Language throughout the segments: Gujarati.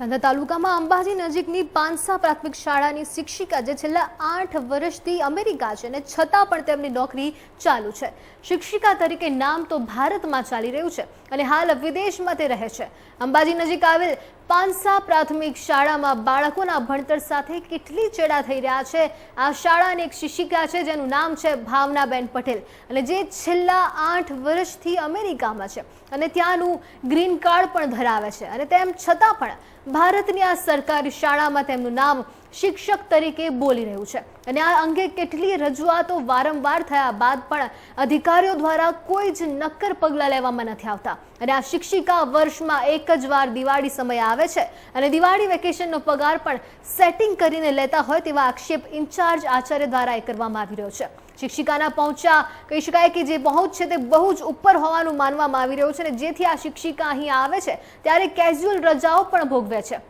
ધાંધા તાલુકામાં અંબાજી નજીકની પાંસા પ્રાથમિક શાળાની શિક્ષિકા જે છેલ્લા આઠ વર્ષથી અમેરિકા છે અને છતાં પણ તેમની નોકરી ચાલુ છે. શિક્ષિકા તરીકે નામ તો ભારતમાં ચાલી રહ્યું છે અને હાલ વિદેશમાં તે રહે છે. અંબાજી નજીક આવેલ પાંસા પ્રાથમિક શાળામાં બાળકોના ભણતર સાથે કેટલી ચેડા થઈ રહ્યા છે? આ શાળાની એક શિક્ષિકા છે, જેનું નામ છે ભાવનાબેન પટેલ અને જે છેલ્લા આઠ વર્ષથી અમેરિકામાં છે અને ત્યાંનું ગ્રીન કાર્ડ પણ ધરાવે છે અને તેમ છતાં પણ ભારતની આ સરકારી શાળામાં તેમનું નામ શિક્ષક તરીકે બોલી રહ્યું છે. અને આ અંગે કેટલી રજૂઆતો વારંવાર થયા બાદ પણ અધિકારીઓ દ્વારા કોઈ જ નક્કર પગલાં લેવામાં નથી આવતા. અને આ શિક્ષિકા વર્ષમાં એક જ વાર દિવાળી સમય આવે છે અને દિવાળી વેકેશનનો પગાર પણ સેટિંગ કરીને લેતા હોય તેવા આક્ષેપ ઇન્ચાર્જ આચાર્ય દ્વારા એ કરવામાં આવી રહ્યો છે. શિક્ષિકાના પહોંચ્યા કહી શકાય કે જે પહોંચ છે તે બહુ જ ઉપર હોવાનું માનવામાં આવી રહ્યું છે અને જેથી આ શિક્ષિકા અહીં આવે છે, ત્યારે કેઝ્યુઅલ રજાઓ પણ ભોગવે છે.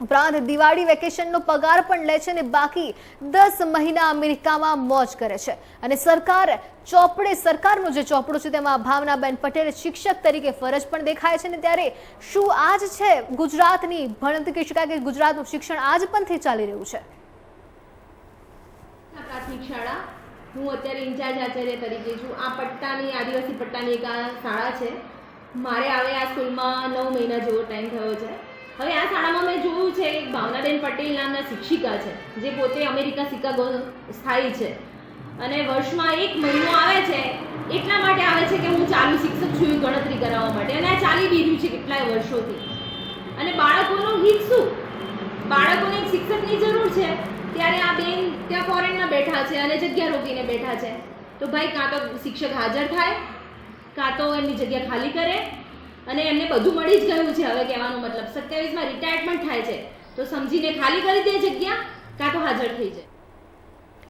ઉપરાંત દિવાળી વેકેશનનો પગાર પણ લે છે અને બાકી દસ મહિના અમેરિકામાં મોજ કરે છે. અને સરકાર ચોપડે, સરકારનો જે ચોપડો છે તેમાં ભાવનાબેન પટેલ શિક્ષક તરીકે ફરજ પણ દેખાય છે. ને ત્યારે શું આજ છે ગુજરાતની ભણત કહી શકાય કે ગુજરાતનું શિક્ષણ આજ પણથી ચાલી રહ્યું છે? પ્રાથમિક શાળા. હું અત્યારે ઇન્ચાર્જ આચાર્ય તરીકે છું. આ પટ્ટાની, આદિવાસી પટ્ટાની એક શાળા છે. મારે આવે આ સ્કૂલમાં નવ મહિના જેવો ટાઈમ થયો છે. હવે આ શાળામાં મેં જોયું છે એક ભાવનાબેન પટેલ નામના શિક્ષિકા છે, જે પોતે અમેરિકા, શિકાગો સ્થાયી છે. અને વર્ષમાં એક મહિનો આવે છે, એટલા માટે આવે છે કે હું ચાલુ શિક્ષક છું ગણતરી કરાવવા માટે. અને આ ચાલી રહ્યું છે કેટલાય વર્ષોથી. અને બાળકોનું હિત શું? બાળકોને એક શિક્ષકની જરૂર છે. ત્યારે આ બેન ત્યાં ફોરેનમાં બેઠા છે અને જગ્યા રોકીને બેઠા છે. તો ભાઈ કાં તો શિક્ષક હાજર થાય, કાં તો એમની જગ્યા ખાલી કરે અને એમને બધું મળી જ ગયું છે હવે કહેવાનો મતલબ. સત્યાવીસમાં રિટાયરમેન્ટ થાય છે. તો સમજીને ખાલી કરી દે જગ્યા, કાં તો હાજર થઈ જાય.